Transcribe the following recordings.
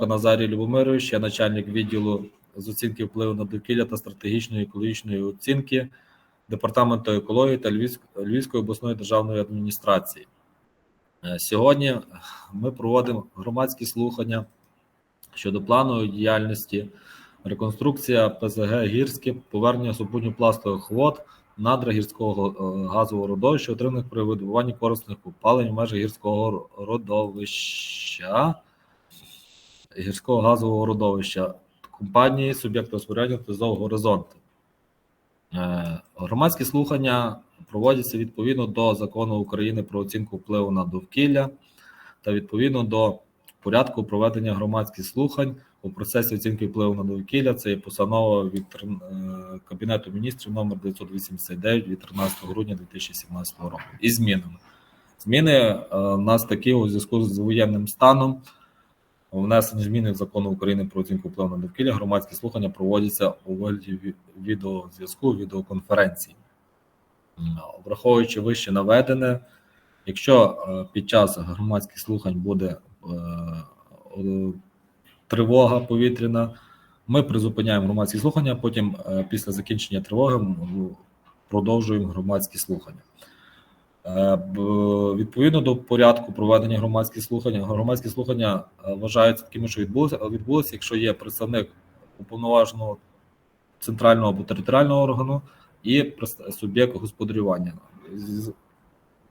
Сорока Назарій Любомирович, я начальник відділу з оцінки впливу на довкілля та стратегічної екологічної оцінки Департаменту екології та Львівськ- Львівської обласної державної адміністрації. Е, Сьогодні ми проводимо громадські слухання щодо планової діяльності, реконструкція ПЗГ Гірське, повернення супутньопластових вод, надра гірського е, газового родовища, отриманих при видобуванні корисних копалень в межах гірського родовища, гірського газового родовища компанії суб'єкту господарювання ТЗОВ «Горизонт». Е, Громадські слухання проводяться відповідно до закону України про оцінку впливу на довкілля та відповідно до порядку проведення громадських слухань у процесі оцінки впливу на довкілля. Це є постанова від е, Кабінету міністрів номер 989 від 13 грудня 2017 року. І змінами. Зміни е, у нас такі у зв'язку з воєнним станом. Внесені зміни в закон України про оцінку впливу на довкілля. Громадські слухання проводяться у вигляді відеозв'язку, відеоконференції. Враховуючи вище наведене, якщо е, під час громадських слухань буде е, тривога повітряна, ми призупиняємо громадські слухання, потім е, після закінчення тривоги продовжуємо громадські слухання. Е, Відповідно до порядку проведення громадських слухань, громадські слухання е, вважаються такими, що відбулися, відбулися, якщо є представник уповноваженого центрального або територіального органу і суб'єкт господарювання.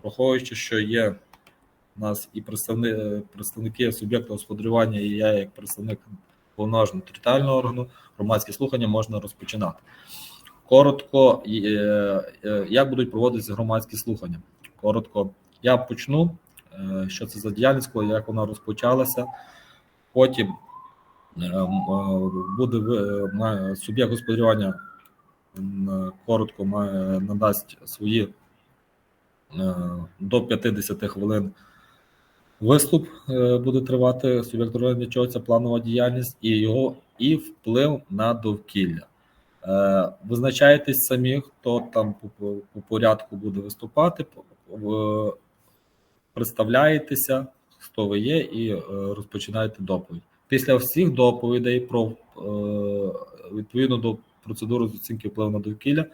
Враховуючи, що є у нас і представники, представники суб'єкта господарювання, і я як представник уповноваженого територіального органу, громадські слухання можна розпочинати. Коротко, е, е, як будуть проводитися громадські слухання? Коротко, я почну, е, що це за діяльність, як вона розпочалася. Потім буде суб'єкт господарювання коротко має, надасть свої до 50 хвилин виступ буде тривати суб'єкт чого це планова діяльність і його і вплив на довкілля. Е, Визначаєтесь самі, хто там по, по, по порядку буде виступати, представляєтеся, хто ви є, і е, розпочинаєте доповідь. Після всіх доповідей про е, відповідно до процедури з оцінки впливу на довкілля,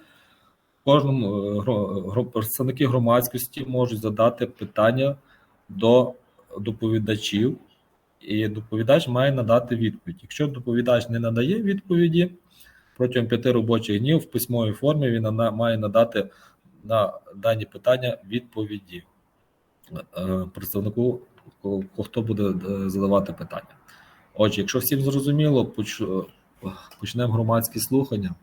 кожному представники громадськості можуть задати питання до доповідачів, і доповідач має надати відповідь. Якщо доповідач не надає відповіді, протягом п'яти робочих днів в письмовій формі він має надати на дані питання відповіді е, представнику, хто буде е, задавати питання. Отже, якщо всім зрозуміло, е, почнемо громадські слухання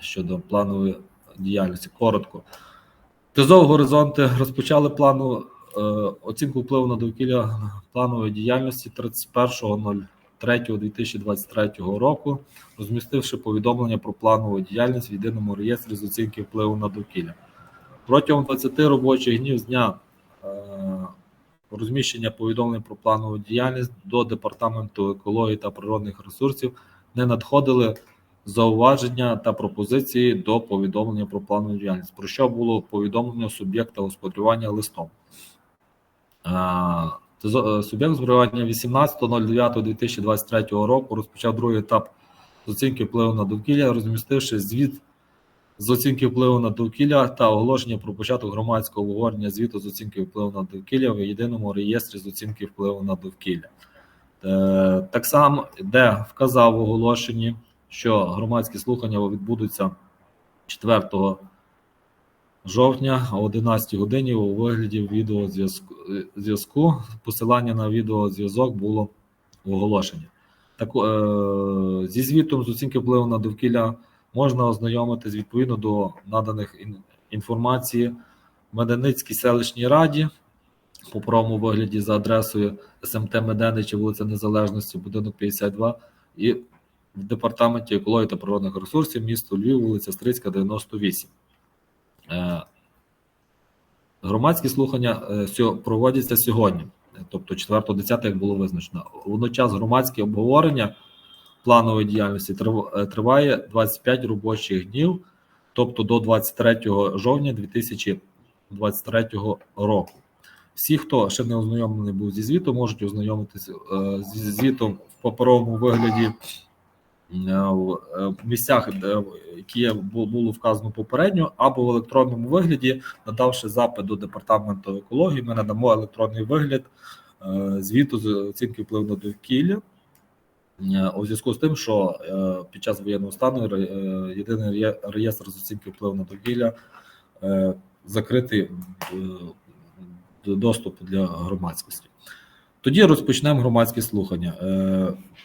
щодо планової діяльності. Коротко. ТЗОВ горизонти розпочали плану оцінку впливу на довкілля планової діяльності 31.03.2023 року, розмістивши повідомлення про планову діяльність в єдиному реєстрі з оцінки впливу на довкілля. Протягом 20 робочих днів з дня е, розміщення повідомлень про планову діяльність до департаменту екології та природних ресурсів не надходили зауваження та пропозиції до повідомлення про планову діяльність, про що було повідомлено суб'єкта господарювання листом. Е, Суб'єкт господарювання 18.09.2023 року розпочав другий етап з оцінки впливу на довкілля, розмістивши звіт з оцінки впливу на довкілля та оголошення про початок громадського обговорення звіту з оцінки впливу на довкілля в єдиному реєстрі з оцінки впливу на довкілля. Е, Так само, де вказав в оголошенні, що громадські слухання відбудуться 4 жовтня о 11 годині у вигляді відеозв'язку. е. Посилання на відеозв'язок було в оголошенні. Так, е, зі звітом з оцінки впливу на довкілля можна ознайомитись відповідно до наданих ін- інформації в Меденицькій селищній раді по правому вигляді за адресою СМТ Меденичі, вулиця Незалежності, будинок 52, і в департаменті екології та природних ресурсів місто Львів, вулиця Стрицька, 98. Е, Громадські слухання е, проводяться сьогодні, тобто 4.10, як було визначено. Водночас громадське обговорення планової діяльності е, триває 25 робочих днів, тобто до 23 жовтня 2023 року. Всі, хто ще не ознайомлений був зі звітом, можуть ознайомитися зі звітом в паперовому вигляді в місцях, які було вказано попередньо, або в електронному вигляді, надавши запит до департаменту екології, ми надамо електронний вигляд е, звіту з оцінки впливу на довкілля. Е, У зв'язку з тим, що е, під час воєнного стану єдиний реєстр з оцінки впливу на довкілля закритий доступ для громадськості. Тоді розпочнемо громадські слухання.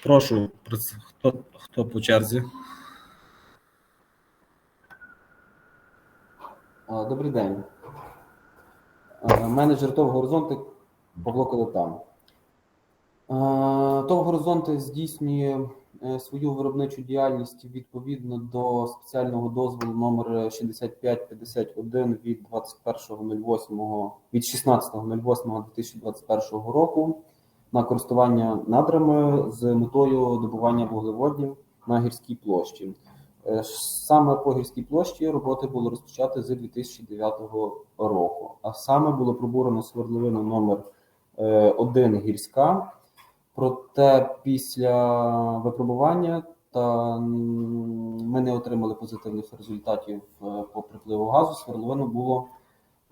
Прошу, хто, хто по черзі? Добрий день. Менеджер ТОВ Горизонти Павло Калитан. А, ТОВ Горизонти здійснює е, свою виробничу діяльність відповідно до спеціального дозволу номер 6551 від 21.08 від 16.08.2021 року на користування надрами з метою добування вуглеводнів на гірській площі. Е, Саме по гірській площі роботи було розпочати з 2009 року. А саме було пробурено свердловину номер 1 гірська. Проте після випробування та ми не отримали позитивних результатів е, по припливу газу. Свердловину було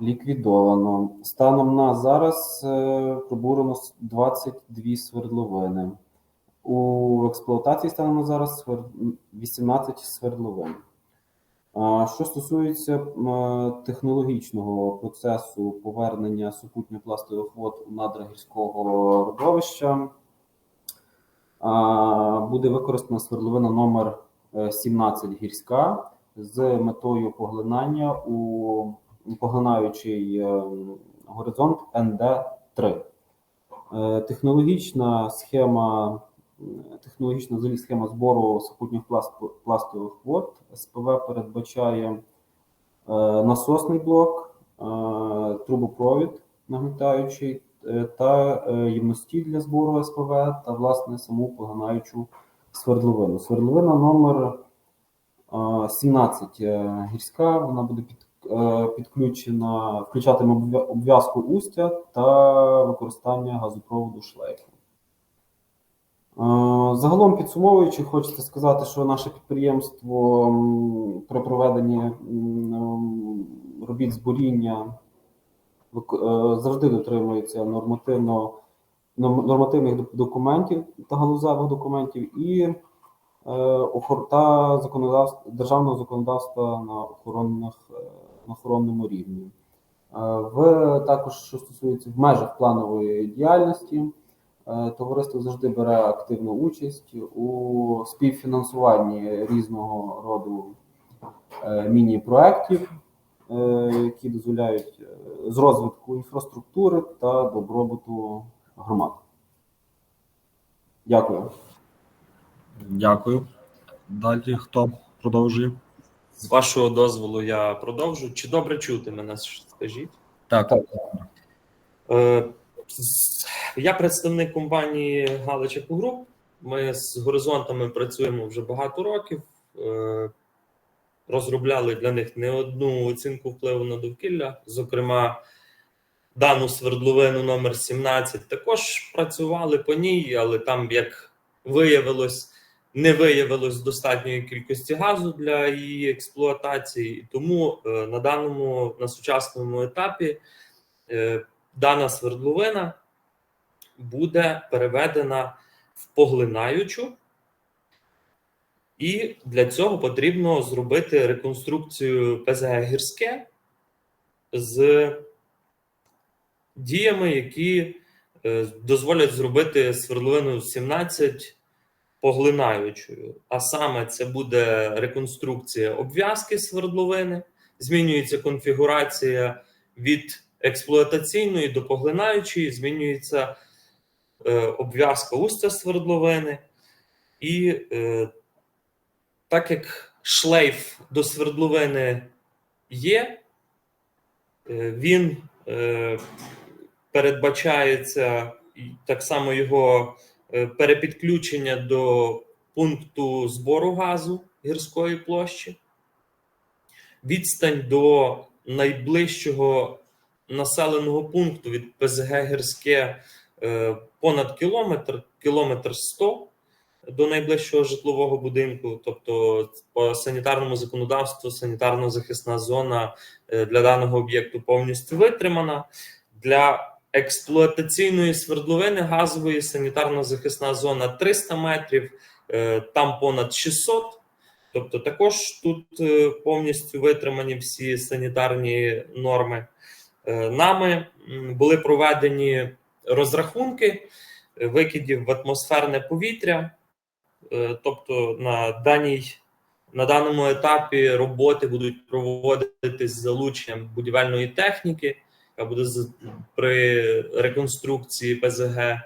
ліквідовано. Станом на зараз е, пробурено с- 22 свердловини. У експлуатації станом на зараз 18 свердловин. Що стосується технологічного процесу повернення супутньопластових вод у надра гірського родовища, буде використана свердловина номер е, 17 гірська з метою поглинання у поглинаючий е, горизонт НД3. Е, Технологічна схема, е, технологічна взагалі схема збору супутніх пласт- пластових вод СПВ передбачає е, насосний блок, е, трубопровід нагнітаючий е, та ємності для збору СПВ та власне саму поглинаючу свердловину. Свердловина номер е, 17 е, гірська, вона буде під, підключена, включатиме обв'я- обв'язку устя та використання газопроводу шлейфу. Е, Загалом підсумовуючи, хочеться сказати, що наше підприємство при проведенні робіт збуріння вик- е, завжди дотримується нормативно норм- нормативних документів та галузевих документів і е, та законодавств, державного законодавства на охоронних на охоронному рівні. В також, що стосується в межах планової діяльності, товариство завжди бере активну участь у співфінансуванні різного роду е, міні-проєктів, е, які дозволяють е, з розвитку інфраструктури та добробуту громад. Дякую. Дякую. Далі хто продовжує? З вашого дозволу я продовжу. Чи добре чути мене? Скажіть. Так, Е, з- Я представник компанії Галичаку Груп. Ми з горизонтами працюємо вже багато років. Е, Розробляли для них не одну оцінку впливу на довкілля. Зокрема, дану свердловину номер 17 також працювали по ній, але там, як виявилось, не виявилось достатньої кількості газу для її експлуатації. І Тому е, на даному на сучасному етапі е, дана свердловина буде переведена в поглинаючу, і для цього потрібно зробити реконструкцію ПЗГ гірське з діями, які е, дозволять зробити свердловину 17 поглинаючою. А саме це буде реконструкція обв'язки свердловини, змінюється конфігурація від експлуатаційної до поглинаючої, змінюється е, обв'язка устя свердловини. І е, так як шлейф до свердловини є, е, він е, передбачається так само його е, перепідключення до пункту збору газу гірської площі, відстань до найближчого населеного пункту від ПЗГ Гірське е, понад кілометр, кілометр 100 до найближчого житлового будинку. Тобто, по санітарному законодавству санітарно-захисна зона е, для даного об'єкту повністю витримана. Для експлуатаційної свердловини газової санітарно-захисна зона 300 метрів, е, там понад 600. Тобто, також тут повністю витримані всі санітарні норми. Е, Нами були проведені розрахунки е, викидів в атмосферне повітря. Е, Тобто, на даній на даному етапі роботи будуть проводитись з залученням будівельної техніки, яка буде при реконструкції ПЗГ.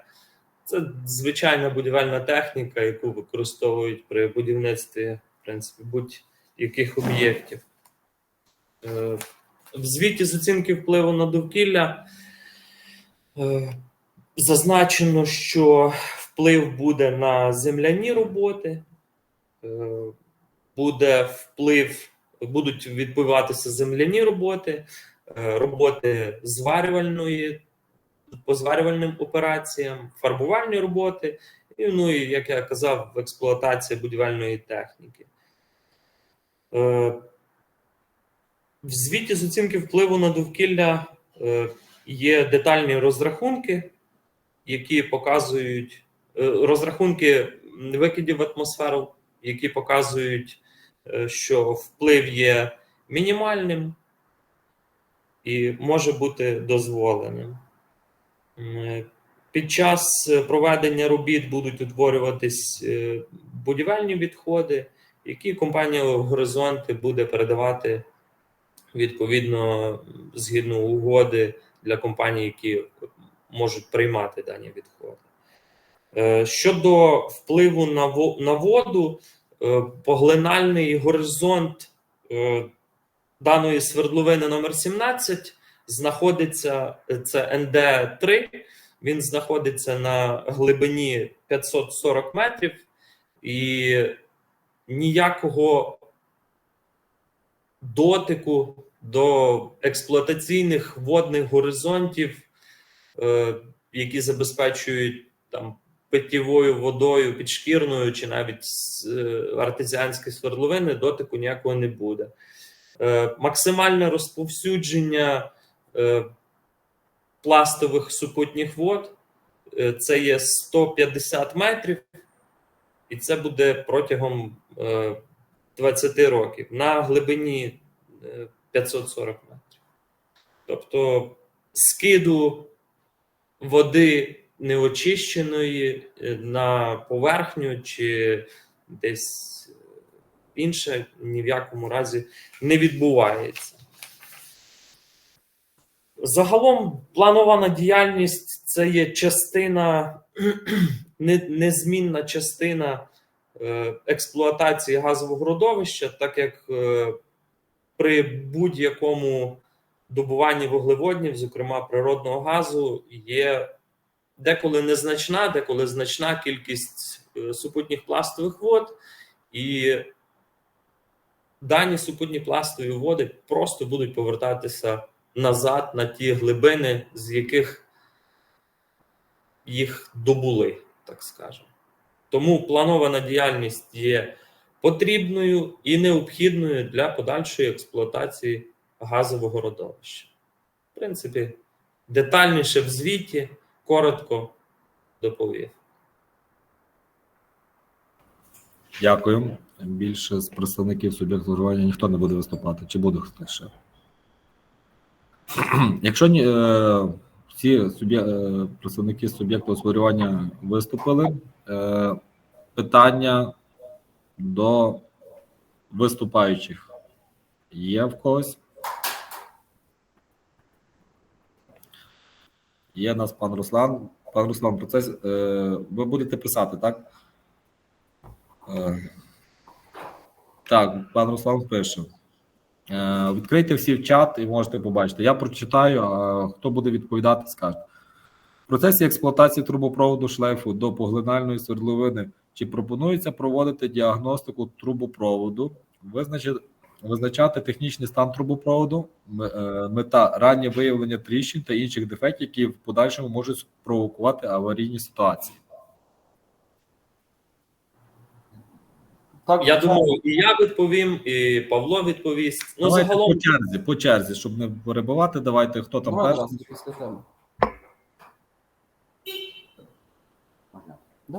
Це звичайна будівельна техніка, яку використовують при будівництві в принципі, будь-яких об'єктів. В звіті з оцінки впливу на довкілля е, зазначено, що вплив буде на земляні роботи, е, буде вплив, будуть відбуватися земляні роботи, е, роботи зварювальної, по зварювальним операціям, фарбувальні роботи, і, ну і, як я казав, експлуатація будівельної техніки. В звіті з оцінки впливу на довкілля е, є детальні розрахунки, які показують е, розрахунки викидів в атмосферу, які показують, е, що вплив є мінімальним і може бути дозволеним. Під час проведення робіт будуть утворюватись будівельні відходи, які компанія Горизонти буде передавати відповідно згідно угоди для компаній, які можуть приймати дані відходи. Е, Щодо впливу на воду, е, поглинальний горизонт е, даної свердловини номер 17 знаходиться це НД3. Він знаходиться на глибині 540 метрів, і ніякого дотику до експлуатаційних водних горизонтів, е, які забезпечують там питтєвою водою, підшкірною чи навіть е, артезіанської свердловини, дотику ніякого не буде. Е, Максимальне розповсюдження е, пластових супутніх вод це є 150 метрів, і це буде протягом 20 років на глибині е, 540 метрів. Тобто скиду води неочищеної е, на поверхню чи десь інше ні в якому разі не відбувається. Загалом планована діяльність це є частина, незмінна частина е, експлуатації газового родовища, так як е, при будь-якому добуванні вуглеводнів, зокрема природного газу, є деколи незначна, деколи значна кількість е, супутніх пластових вод, і дані супутні пластові води просто будуть повертатися назад на ті глибини, з яких їх добули, так скажемо. Тому планована діяльність є потрібною і необхідною для подальшої експлуатації газового родовища. В принципі, детальніше в звіті, коротко доповів. Дякую. Більше з представників суб'єкту вживання ніхто не буде виступати. Чи буде хтось ще? Якщо ні, е, всі суб'є, е, представники суб'єкту господарювання виступили, е, питання до виступаючих є в когось? Є нас пан Руслан. Пан Руслан, процес, е, ви будете писати, так? Е, так, пан Руслан пише. Е, Відкрийте всі в чат і можете побачити. Я прочитаю, а хто буде відповідати, скаже. В процесі експлуатації трубопроводу шлейфу до поглинальної свердловини чи пропонується проводити діагностику трубопроводу, визначати технічний стан трубопроводу, е, мета раннє виявлення тріщин та інших дефектів, які в подальшому можуть спровокувати аварійні ситуації. Так, Я думаю, і я відповім, і Павло відповість. Ну, давайте загалом, по черзі, по черзі, щоб не перебивати. Давайте хто там Давай перший.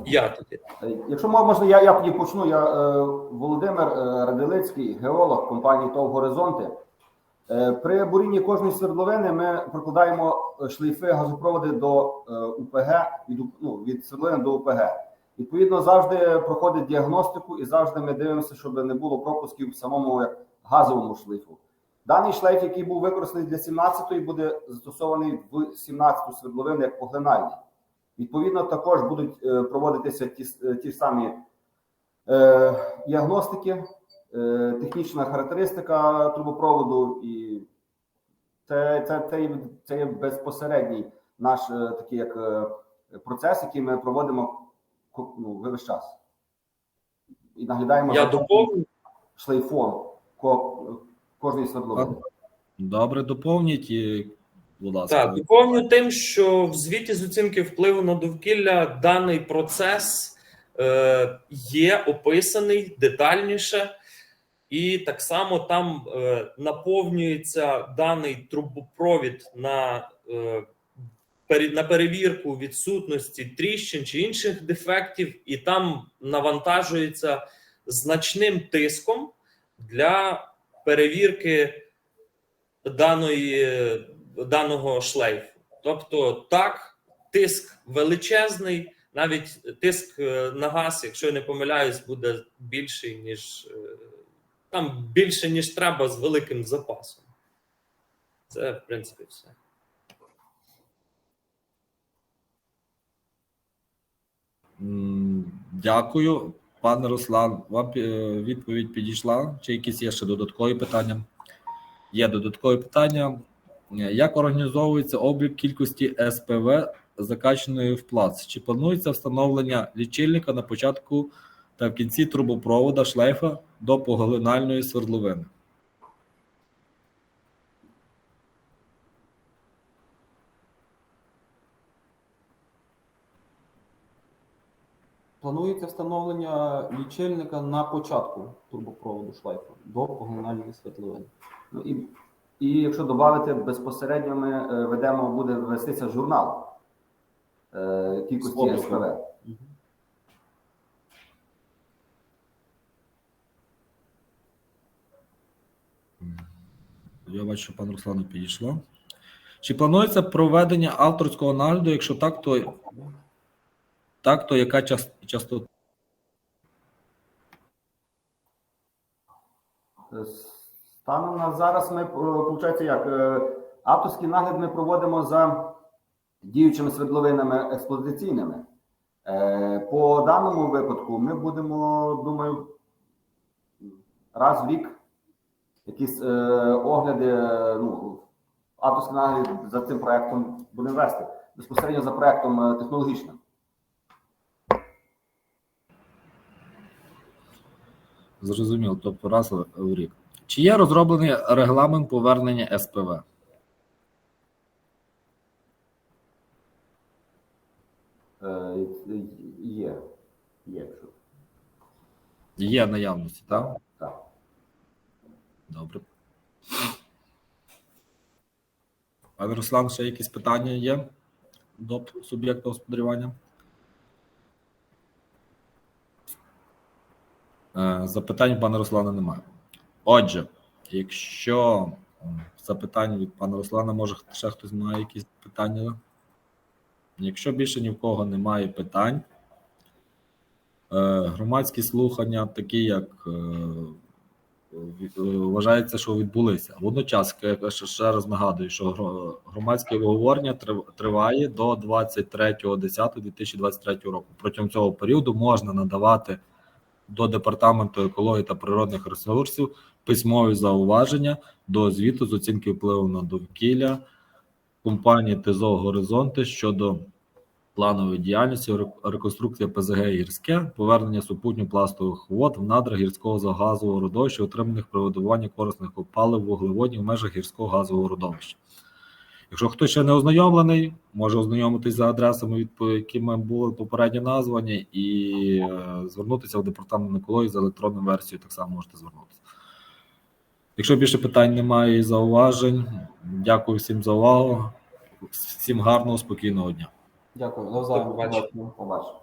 я тоді. Якщо можна, я, я тоді почну. Я е, Володимир е, Радилицький, геолог компанії ТОВ Горизонти. Е, при бурінні кожної свердловини ми прокладаємо шлейфи газопроводи до е, УПГ від, ну, від свердловини до УПГ. Відповідно, завжди проходить діагностику і завжди ми дивимося, щоб не було пропусків в самому газовому шлейфу. Даний шлейф, який був використаний для 17-ї, буде застосований в 17-ту свердловину як поглинальний. Відповідно, також будуть е, проводитися ті, е, ті самі е, діагностики, е, технічна характеристика трубопроводу, і це, це, це, це є безпосередній наш е, такий як процес, який ми проводимо ну, весь час. І наглядаємо Я доповню. шлейфом ко- кожної свердловини. Добре, доповніть, будь ласка. Так, доповню тим, що в звіті з оцінки впливу на довкілля даний процес е, є описаний детальніше, і так само там е, наповнюється даний трубопровід на, е, на перевірку відсутності тріщин чи інших дефектів, і там навантажується значним тиском для перевірки даної, даного шлейфу. Тобто, так, тиск величезний, навіть тиск е, на газ, якщо я не помиляюсь, буде більший, ніж е, там більше, ніж треба з великим запасом. Це, в принципі, все. Дякую, пане Руслан. Вам е, відповідь підійшла? Чи якісь є ще додаткові питання? Є додаткові питання. Е, Як організовується облік кількості СПВ закачаної в плац? Чи планується встановлення лічильника на початку та в кінці трубопровода шлейфа до поглинальної свердловини? Планується встановлення лічильника на початку турбопроводу шлейфу до поглинальної свердловини. Ну, і, і якщо додати, безпосередньо ми е, ведемо, буде вестися журнал е, кількості СПВ. Я бачу, що пан Руслану підійшло. Чи планується проведення авторського нагляду? Якщо так, то так, то яка час, частота? Е, Станом на зараз ми, виходить, як е, авторський нагляд ми проводимо за діючими свердловинами експлуатаційними. Е, По даному випадку ми будемо, думаю, раз в рік якісь е, огляди, е, ну, авторський нагляд за цим проектом будемо вести безпосередньо за проектом е, технологічним. Зрозуміло, тобто раз в рік. Чи є розроблений регламент повернення СПВ? Е, Є. Є. Є наявності, так? Так. Добре. Пане Руслан, ще якісь питання є до суб'єкта господарювання? Запитань пана Руслана немає. Отже, якщо запитань від пана Руслана, може ще хтось має якісь питання? Якщо більше ні в кого немає питань, е, громадські слухання, такі як е, е, вважається, що відбулися. Водночас, ще раз нагадую, що громадське обговорення триває до 23.10.2023 року. Протягом цього періоду можна надавати до департаменту екології та природних ресурсів письмові зауваження до звіту з оцінки впливу на довкілля компанії ТЗО Горизонти щодо планової діяльності, рек- реконструкція ПЗГ гірське, повернення супутньо-пластових вод в надра гірського газового родовища, отриманих при видобуванні корисних палив вуглеводнів в межах гірського газового родовища. Якщо хтось ще не ознайомлений, може ознайомитись за адресами, по якими були попередньо названі, і е, звернутися в департамент екології за електронною версією. Так само можете звернутися. Якщо більше питань немає і зауважень, дякую всім за увагу. Всім гарного, спокійного дня. Дякую. Навзаєм. До побачення.